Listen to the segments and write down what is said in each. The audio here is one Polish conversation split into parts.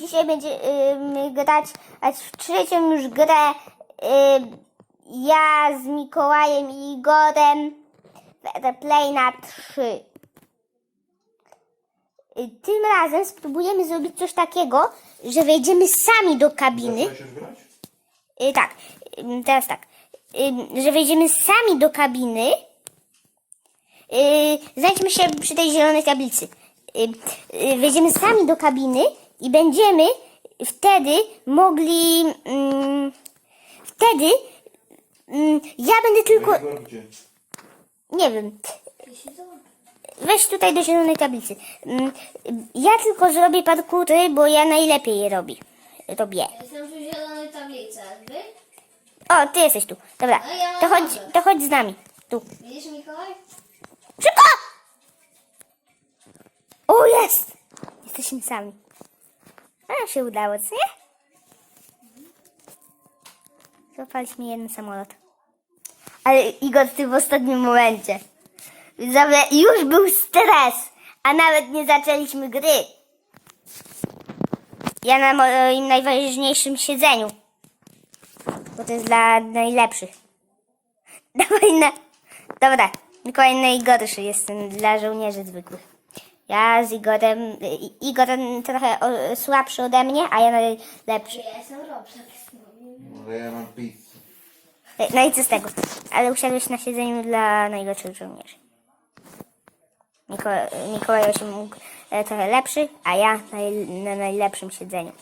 dzisiaj będziemy grać w trzecią już grę ja z Mikołajem i Igorem w Play na 3. Y, Tym razem spróbujemy zrobić coś takiego, że wejdziemy sami do kabiny. Y, tak, teraz tak, że wejdziemy sami do kabiny. Yy, znajdźmy się przy tej zielonej tablicy. Wejdziemy sami do kabiny i będziemy wtedy mogli. ym, wtedy ym, ja będę tylko. Nie wiem. Weź tutaj do zielonej tablicy. Ym, ja tylko zrobię parkury, bo ja najlepiej je robię. Robię. Jestem przy zielonej tablicy, a wy? O, ty jesteś tu. Dobra, to chodź, to chodź z nami. Tu. Widzisz Mikołaj? Szybko! O, jest! Jesteśmy sami. A, się udało, co nie? Złapaliśmy jeden samolot. Ale Igor, ty w ostatnim momencie. Już był stres, a nawet nie zaczęliśmy gry. Ja na moim najważniejszym siedzeniu. Bo to jest dla najlepszych. Dawaj na... Dobra, Mikołaj najgorszy jest dla żołnierzy zwykłych. Ja z Igorem... I- Igor trochę słabszy ode mnie, a ja najlepszy. Ja jestem. Ale ja mam pizzę. No i co z tego? Ale usiadłeś na siedzeniu dla najgorszych żołnierzy. Miko, Mikołaj się mógł e, trochę lepszy, a ja naj, na najlepszym siedzeniu.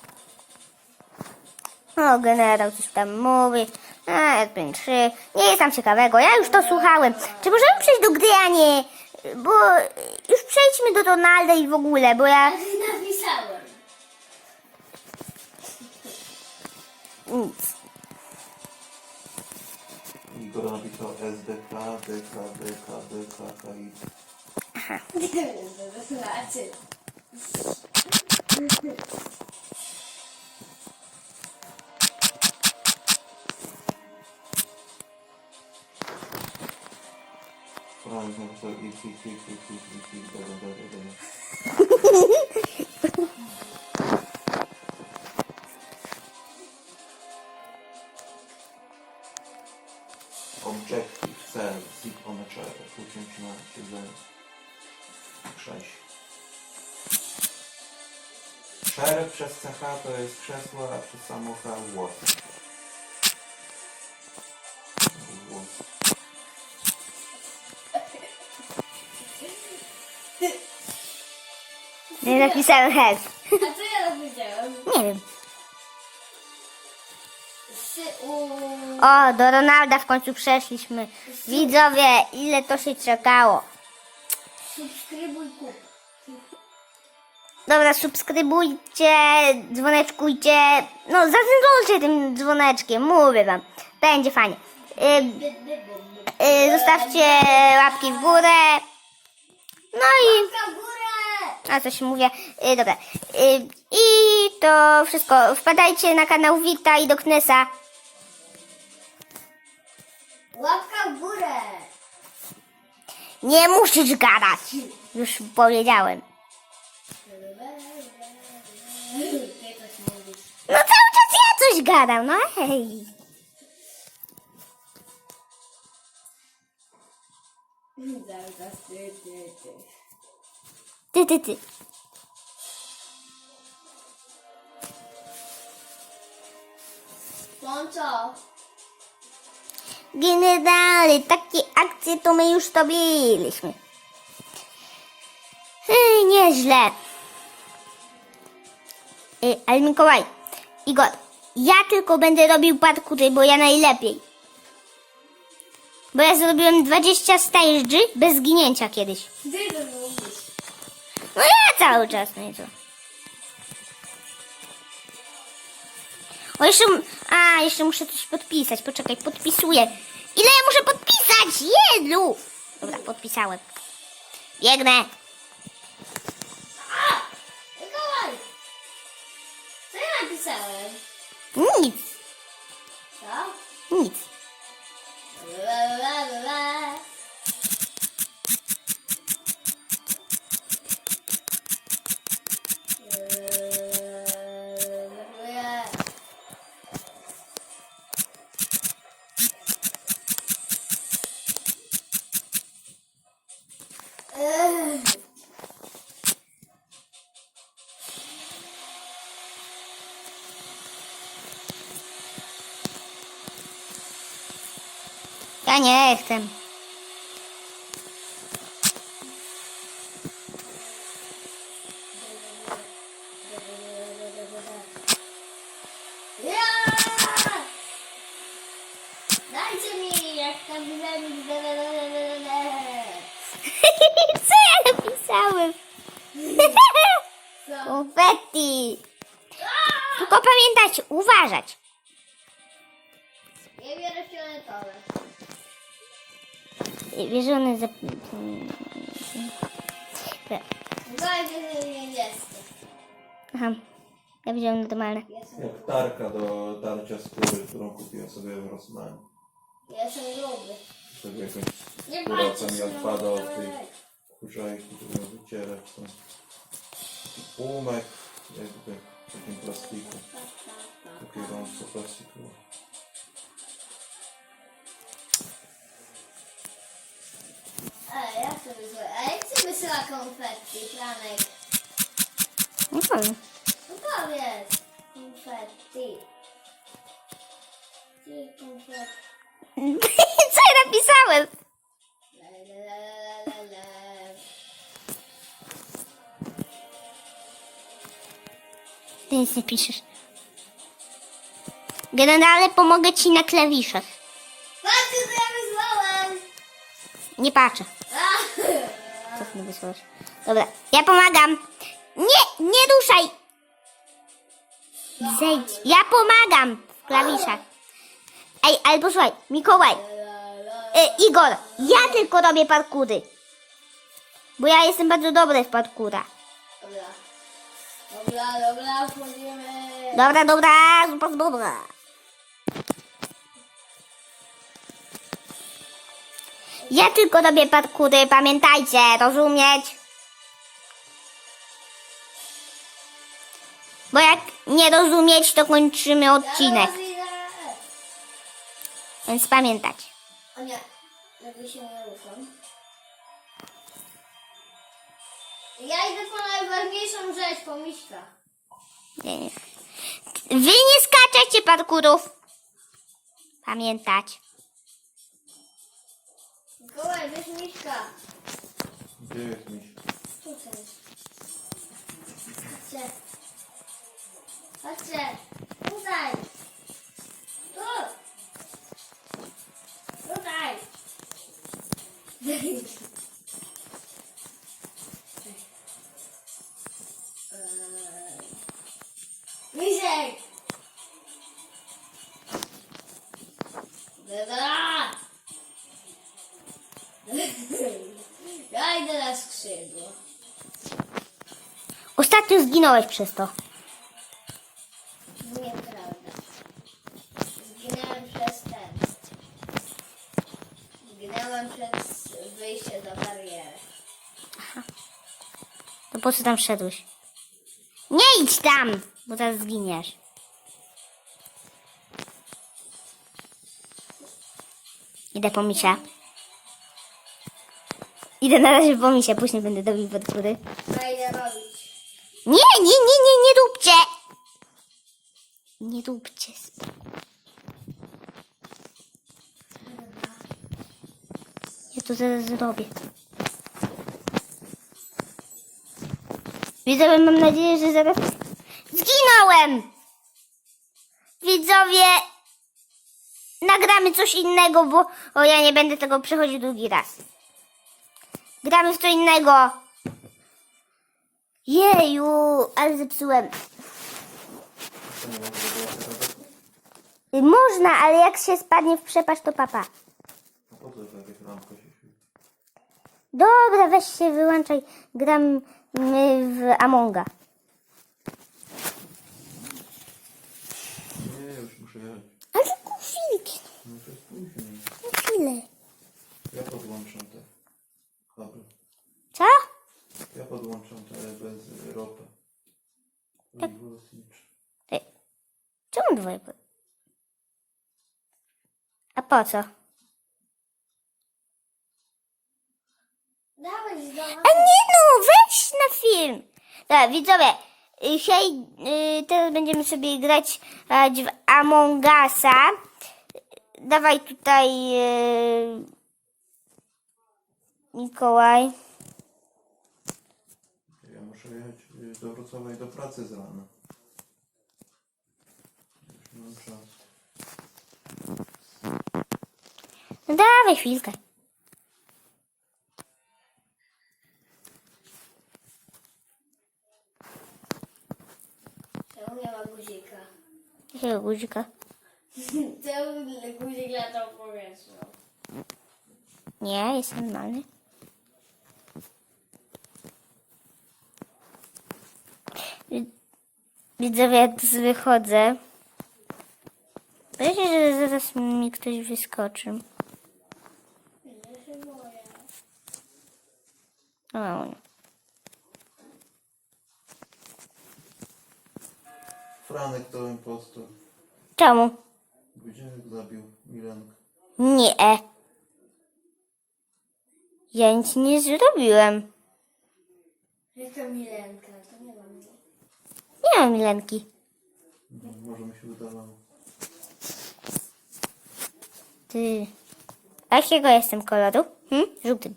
O, generał coś tam mówi. A, Edwin 3. Nie jest tam ciekawego, ja już to słuchałem. Czy możemy przejść do gry, a nie... Bo już przejdźmy do Donalda i w ogóle, bo ja... Napisałem. Nic. Igor napisał SDK, DK, DK, DK, KI. Gratulacje. Objective, cel, zip on uciąć na siedzeniu. Krześ. Szereg przez CH to jest krzesło, a przez samo H włosy. Włosy. Nie napisałem help. A co ja napisałem? Nie wiem. O, do Ronalda w końcu przeszliśmy. Widzowie, ile to się czekało. Subskrybuj kup. Dobra, subskrybujcie, dzwoneczkujcie. No, zacytujcie tym dzwoneczkiem, mówię wam. Będzie fajnie. Y, zostawcie łapki w górę. No i... A coś mówię. Y, dobra. Y, I to wszystko. Wpadajcie na kanał Wita i do Knesa. Łapka w górę! Nie musisz gadać. Już powiedziałem. No cały czas ja coś gadam, no hej. Ty, ty, ty. Ty, ty, ty. Słońco! Generale, takie akcje to my już robiliśmy. Ej, nieźle. Ej, ale Mikołaj, Igor, ja tylko będę robił parkury, bo ja najlepiej. Bo ja zrobiłem 20 stage'y bez zginięcia kiedyś. Ty to. No ja cały czas, i co? O, jeszcze... A, jeszcze muszę coś podpisać. Poczekaj, podpisuję. Ile ja muszę podpisać? Jedlu! Dobra, podpisałem. Biegnę. Mikołaj! Co ja napisałem? Nic, Co? nic. La, la, la, la. Nie chcę. Aha, ja wziąłem normalne. Jak tarka do tarcia skóry, którą kupiłem sobie w Rossmanie. jestem gruby. Wtedy jakąś Nie co mi odpada od tej kurzajki, którą wycierać. To umek, jakby w takim plastiku. Takie rączko plastikowe. Ej, jak to wysyła? A jak się wysyła konfetti, Franek? Nie powiem. No powiedz. Konfetti. Gdzie konfetti? Co ja napisałem? La, la, la, la, la, la. Ty nic nie piszesz. Generalnie pomogę ci na klawiszach. Patrzcie, co ja wysłałem! Nie patrzę. Co ty mi wysłałeś? Dobra, ja pomagam. Nie, ruszaj. Zejdź. Ja pomagam w klawiszach. Ej, ale posłuchaj, Mikołaj. E, Igor, ja tylko robię parkury. Bo ja jestem bardzo dobry w parkurach. Dobra. Dobra, dobra, wchodzimy. Dobra, dobra, super, dobra. Ja tylko robię parkury, pamiętajcie, rozumieć? Bo jak nie rozumieć, to kończymy odcinek, więc pamiętać. O nie, się nie ruszam. Ja idę po najważniejszą rzecz, po miśka. Nie, nie. Wy nie skaczecie parkurów. Pamiętać. Mikołaj, weź miśka. Gdzie jest miś? Tutaj. Chodźcie. Chodźcie. Tutaj. Tu. Tutaj. Eee. Dobra. Ja idę na skrzydło. Ostatnio zginąłeś przez to. Po co tam szedłeś? Nie idź tam, bo teraz zginiesz. Idę po misia. Idę na razie po misia, później będę robił podkury. Idę robić? Nie, nie, nie, nie, nie róbcie! Nie róbcie. Ja to zaraz zrobię. Widzowie, mam nadzieję, że zaraz... Zginąłem! Widzowie, nagramy coś innego, bo o, ja nie będę tego przechodził drugi raz. Gramy w co innego. Jeju, ale zepsułem. Można, ale jak się spadnie w przepaść, to papa. Świeci? Dobra, weź się wyłączaj. Gram my w Amonga. Nie, już muszę jechać. Ale tylko chwilkę, No to jest później. no chwilę. Ja podłączam te kable. Co? Ja podłączam te bez ropy. Tak. Ej, czemu dwoje? po- A po co? Dałeś do A nie no, film. Dobra, widzowie, hej, y, teraz będziemy sobie grać w Among Usa. dawaj tutaj e, Mikołaj. Ja muszę jechać y, do Wrocławia do pracy z rana. Już nie mam czasu. No dawaj chwilkę. Ma guzika? Jakiego guzika? Czemu guzik latał w powietrzu? Nie, jest normalny. Wi- Widzowie, ja tu sobie chodzę. Boję się, że zaraz mi ktoś wyskoczy. Ja się boję. O, nie. Franek to impostor. Czemu? Guzielek zabił Milenkę. Nie. Ja nic nie zrobiłem. Jaka Milenka, to nie mam. Nie mam Milenki. No, może mi się wydawało. Ty. A jakiego jestem koloru? Hm? Żółtym.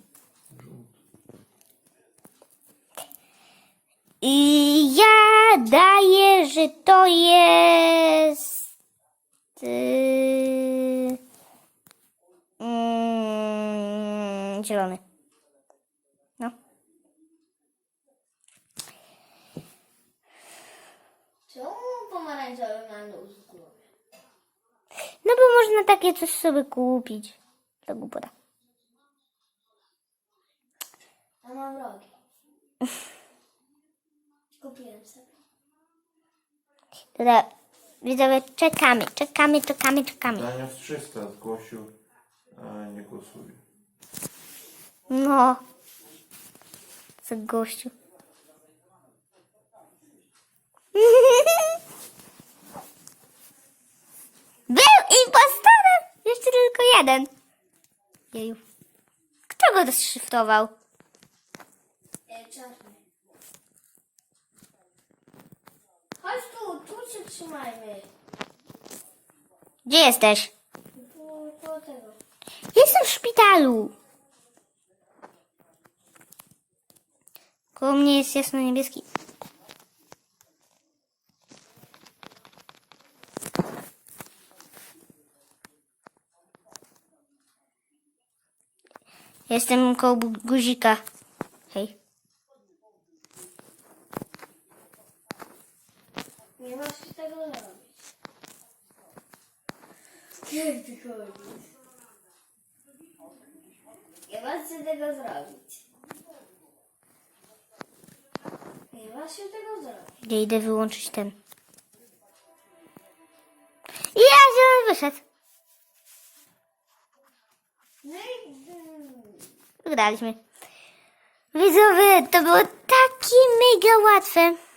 I ja daję, że to jest. Yy, zielony. No. Czemu pomarańczowy ma nóż w głowie? No bo można takie coś sobie kupić. To głupota. A mam rogi. Kupiłem sobie. Dobra, widzowie, czekamy, czekamy, czekamy, czekamy. Daniel 300 zgłosił, a nie głosuje. No. Co gościu. Był impostorem! Jeszcze tylko jeden. Jeju. Kto go zszyftował? Czarny. Chodź tu, tu się trzymajmy. Gdzie jesteś? Tu, tu tego. Jestem w szpitalu. Koło mnie jest jasno-niebieski. Jestem koło guzika. Hej. Nie masz tego zrobić. Jak ty chodzisz? Nie masz się tego zrobić. Nie masz się tego zrobić. Ja idę wyłączyć ten. Ja zielony wyszedł. No i... Wygraliśmy. Widzowie, to było takie mega łatwe.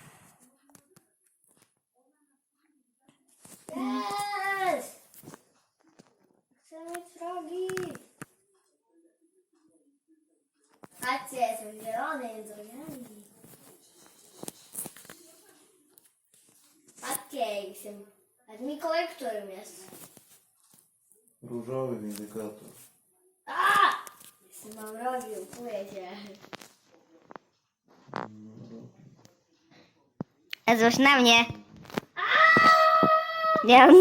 Jest! Chcę mieć rogi. Patrzcie, jestem zielony z rogami. Patrzcie, jestem... A Mikołaj którym jest? Różowy windykator. A! Jestem mam rogi, ukuję się. Złość na mnie. Mam...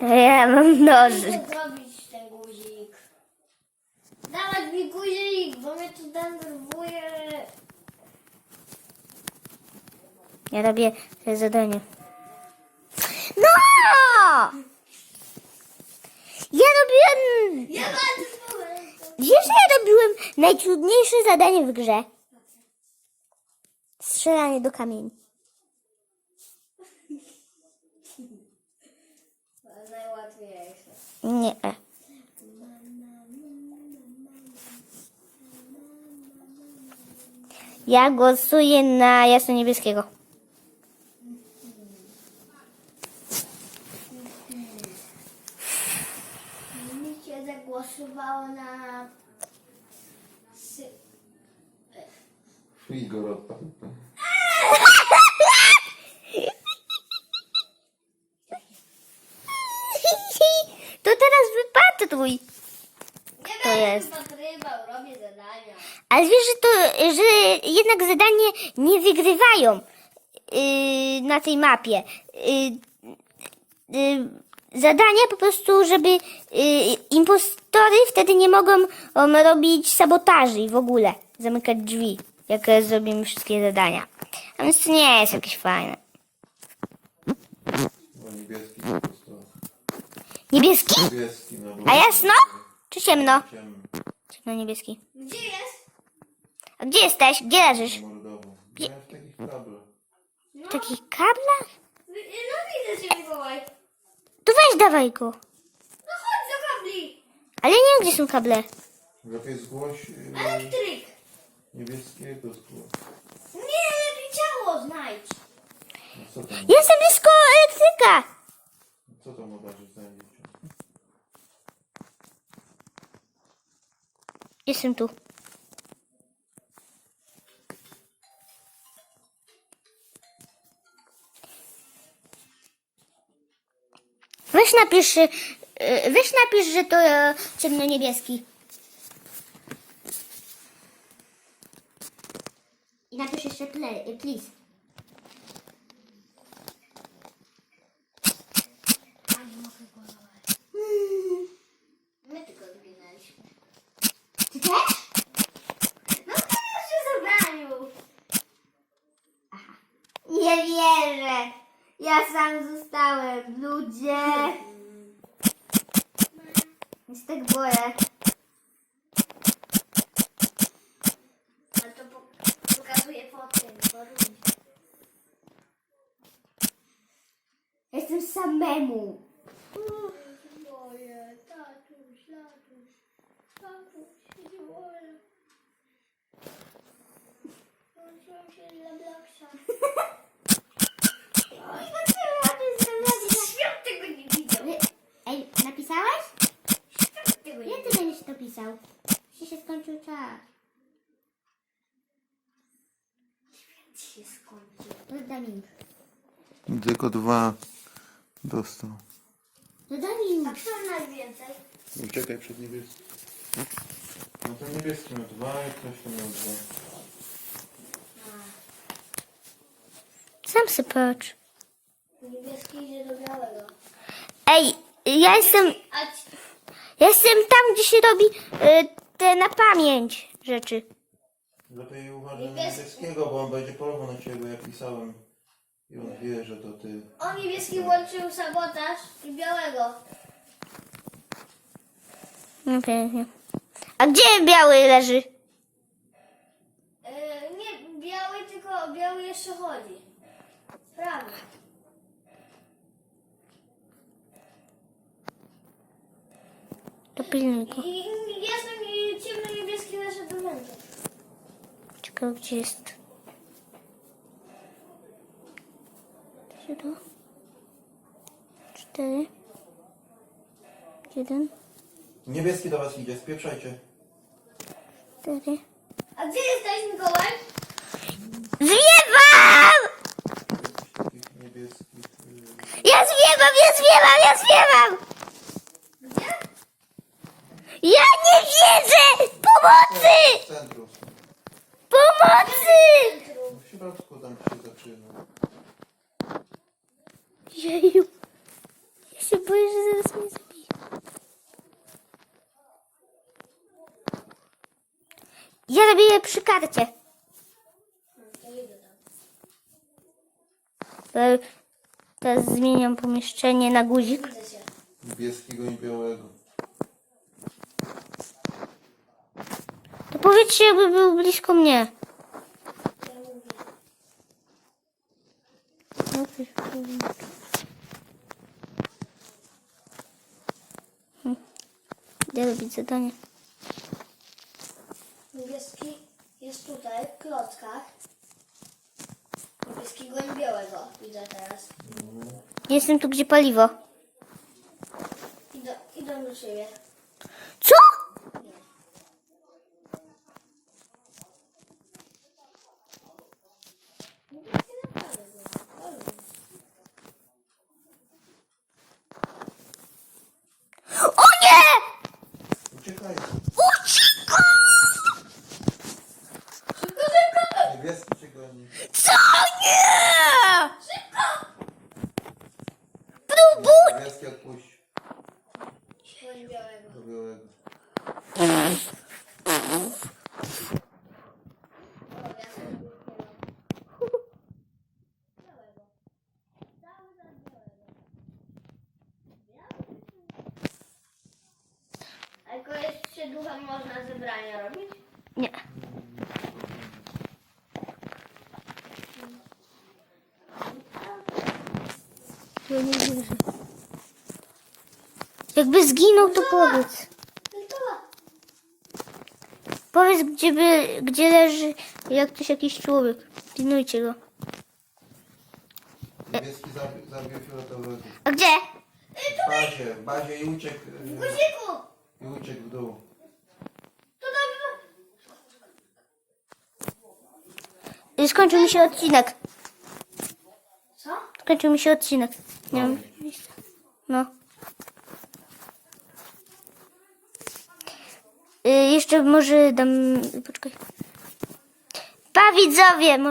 Ja mam nożyk. Chcę zrobić ten guzik. Dawać mi guzik, bo mnie to denerwuje. Ja robię te zadanie. No! Ja robiłem... Ja powiem. Wiesz, że ja robiłem najtrudniejsze zadanie w grze? Strzelanie do kamieni. Najłatwiejsze. Nie. Ja głosuję na jasno-niebieskiego. Mi się zagłosowało na... Sy... Igor odpadł. To teraz wypatruj. Nie To będę jest. wypatrywał, robię zadania. Ale wiesz, że to, że jednak zadanie nie wygrywają yy, na tej mapie. Yy, yy, zadania po prostu, żeby impostory wtedy nie mogą um, robić sabotaży i w ogóle zamykać drzwi, jak zrobimy wszystkie zadania. A więc to nie jest jakieś fajne. Niebieski. Niebieski? Niebieski no A jasno? Czy ciemno? Ciemny, Ciemno niebieski. Gdzie jest? A gdzie jesteś? Gdzie leżysz? mordowy. Ja w takich kablach. No, takich kablach? no widzę cię, Mikołaj. To weź dawaj go. No chodź do kabli. Ale nie wiem, gdzie są kable. Lepiej zgłoś yy, Elektryk. niebieskiego zgłoś. Nie, lepiej ciało znajdź. No co tam? Jestem blisko elektryka. Co tam obarzyć znajdziecie? Jestem tu. Weź napisz, y, weź napisz, że to e, ciemno-niebieski. I napisz jeszcze play, please. Głosować. My tylko. Ty też? No to już się zabraniu. Nie wierzę. Ja sam zostałem. Ludzie. Ja się tak boję. Ale to po, pokazuje po tym, po. Jestem samemu. Tatuś, tatuś, tatuś, się będziesz to pisał? Czy się skończył czas? Świat się skończył. Dodaj mi. Tylko dwa dostał. Dodaj mi. A kto najwięcej? Uciekaj przed niebieskim. No to niebieski miał dwa i ktoś tam miał dwa. Sam se patrz. Niebieski idzie do białego. Ej, ja jestem, A ci, ja jestem tam, gdzie się robi y, te na pamięć rzeczy. Lepiej uważaj na Niebieski. niebieskiego, bo on będzie polował na ciebie, jak pisałem. I on wie, że to ty. o niebieski włączył sabotaż i białego. No pięknie. A gdzie biały leży? Yy, nie, biały, tylko biały jeszcze chodzi. Prawy. To pilnuj go. I jasny i ciemno-niebieski leży do rzędu. Ciekawe, gdzie jest. Siedem. Cztery. Jeden. Niebieski do was idzie, spieprzajcie. Cztery. A gdzie jesteś, Mikołaj? Zwiewam! Takich niebieskich. y, Ja zwiewam, ja zwiewam, ja zwiewam! Gdzie? Ja wierzę! Pomocy! Pomocy! Jeju. Ja się boję, że zaraz mnie zabije. Ja robię przy karcie. Teraz zmieniam pomieszczenie na guzik. Niebieskiego i białego. Powiedzcie, jakby był blisko mnie. Idę robić zadanie. Niebieski jest tutaj, w klockach. Niebieskiego i białego widzę teraz. Jestem tu, gdzie paliwo. Idę, idę do ciebie. Co? Uciekaj. Uciekł! Niebieski cię goni. Co nie? Próbuj! Niebieski odpuść Koń białego. do białego. A jako jest się duchem można zebrania robić? Nie. Ja nie wierzę. Jakby zginął, to powiedz. Powiedz, gdzie, by, gdzie leży jak ktoś jakiś człowiek. Pilnujcie go. Niebieski zabił, zabił fioletowego. A gdzie? W bazie, w bazie i uciekł, y, guziku! i uciekł w dół. Y, Skończył mi się odcinek. Co? Skończył mi się odcinek. Nie mam miejsca. No. Y, jeszcze może dam... Poczekaj. Pa widzowie!